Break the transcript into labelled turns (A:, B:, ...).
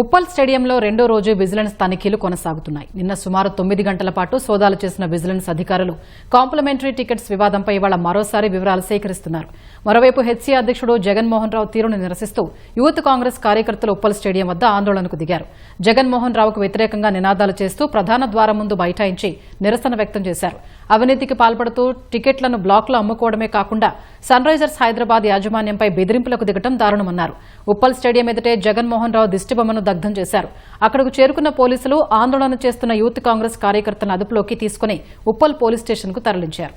A: ఉప్పల్ స్టేడియంలో రెండో రోజు విజిలెన్స్ తనిఖీలు కొనసాగుతున్నాయి. నిన్న సుమారు తొమ్మిది గంటల పాటు సోదాలు చేసిన విజిలెన్స్ అధికారులు కాంప్లిమెంటరీ టికెట్స్ వివాదంపై ఇవాళ మరోసారి వివరాలు సేకరిస్తున్నారు. మరోవైపు హెచ్సీ అధ్యక్షుడు జగన్మోహన్ రావు తీరును నిరసిస్తూ యూత్ కాంగ్రెస్ కార్యకర్తలు ఉప్పల్ స్టేడియం వద్ద ఆందోళనకు దిగారు. జగన్మోహన్ రావుకు వ్యతిరేకంగా నినాదాలు చేస్తూ ప్రధాన ద్వారం ముందు బైఠాయించి నిరసన వ్యక్తం చేశారు. అవినీతికి పాల్పడుతూ టికెట్లను బ్లాక్లో అమ్ముకోవడమే కాకుండా సన్ రైజర్స్ హైదరాబాద్ యాజమాన్యంపై బెదిరింపులకు దిగటం దారుణమన్నారు. ఉప్పల్ స్టేడియం ఎదుటే జగన్మోహన్ రావు దిష్టిబొమ్మను దగ్ధం చేశారు. అక్కడకు చేరుకున్న పోలీసులు ఆందోళన చేస్తున్న యూత్ కాంగ్రెస్ కార్యకర్తలను అదుపులోకి తీసుకుని ఉప్పల్ పోలీస్ స్టేషన్కు తరలించారు.